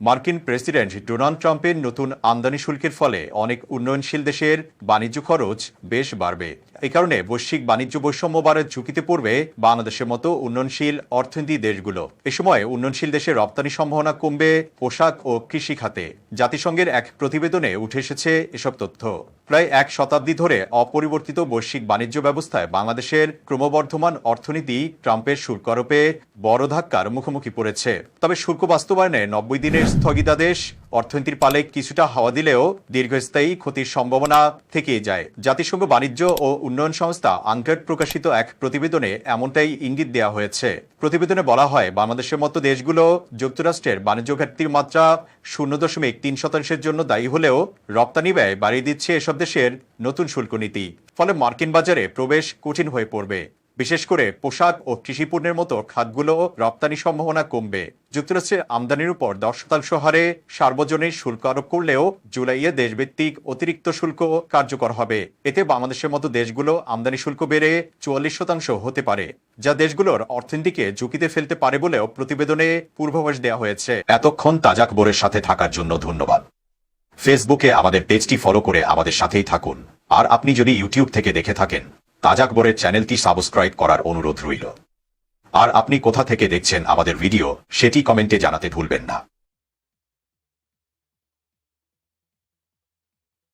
মার্কিন president Donald ট্রাম্পের নতুন আমদানি শুল্কের ফলে অনেক উন্নয়নশীল দেশের বাণিজ্য খরচ বেশ বাড়বে। এই কারণে বৈশ্বিক বাণিজ্য বৈষম্য বাড়ার ঝুঁকিতে পড়বে বাংলাদেশের মতো উন্নয়নশীল অর্থনীতি দেশগুলো। এ সময় উন্নয়নশীল দেশের রপ্তানি সম্ভাবনা কমবে পোশাক ও কৃষি খাতে। জাতিসংঘের এক প্রতিবেদনে উঠে এসেছে এসব তথ্য। প্রায় এক শতাব্দী ধরে অপরিবর্তিত বৈশ্বিক বাণিজ্য ব্যবস্থায় বাংলাদেশের ক্রমবর্ধমান অর্থনীতি ট্রাম্পের শুল্ক আরোপে বড় ধাক্কার মুখোমুখি পড়েছে। তবে শুল্ক বাস্তবায়নে নব্বই দিনের স্থগিতাদেশ অর্থনীতির পালে কিছুটা হাওয়া দিলেও দীর্ঘস্থায়ী ক্ষতির সম্ভাবনা থেকেই যায়। জাতিসংঘ বাণিজ্য ও উন্নয়ন সংস্থা আঙ্কার প্রকাশিত এক প্রতিবেদনে এমনটাই ইঙ্গিত দেওয়া হয়েছে। প্রতিবেদনে বলা হয়, বাংলাদেশের মতো দেশগুলো যুক্তরাষ্ট্রের বাণিজ্য ঘাটতির মাত্রা শূন্য দশমিক তিন শতাংশের জন্য দায়ী হলেও রপ্তানি ব্যয় বাড়িয়ে দিচ্ছে এসব দেশের নতুন শুল্ক নীতি ফলে মার্কিন বাজারে প্রবেশ কঠিন হয়ে পড়বে। বিশেষ করে পোশাক ও কৃষি পণ্যের মতো খাতগুলো রপ্তানি সম্ভাবনা কমবে। যুক্তরাষ্ট্রের আমদানির উপর দশ শতাংশ হারে সার্বজনীন শুল্ক আরোপ করলেও জুলাইয়ে দেশভিত্তিক অতিরিক্ত শুল্ক কার্যকর হবে। এতে বাংলাদেশের মতো দেশগুলো আমদানি শুল্ক বেড়ে চুয়াল্লিশ শতাংশ হতে পারে, যা দেশগুলোর অর্থনীতিকে ঝুঁকিতে ফেলতে পারে বলেও প্রতিবেদনে পূর্বাভাস দেওয়া হয়েছে। এতক্ষণ তাজা খবরের সাথে থাকার জন্য ধন্যবাদ। ফেসবুকে আমাদের পেজটি ফলো করে আমাদের সাথেই থাকুন। আর আপনি যদি ইউটিউব থেকে দেখে থাকেন তাজা খবরের চ্যানেলটি সাবস্ক্রাইব করার অনুরোধ রইল। আর আপনি কোথা থেকে দেখছেন আমাদের ভিডিও, সেটি কমেন্টে জানাতে ভুলবেন না।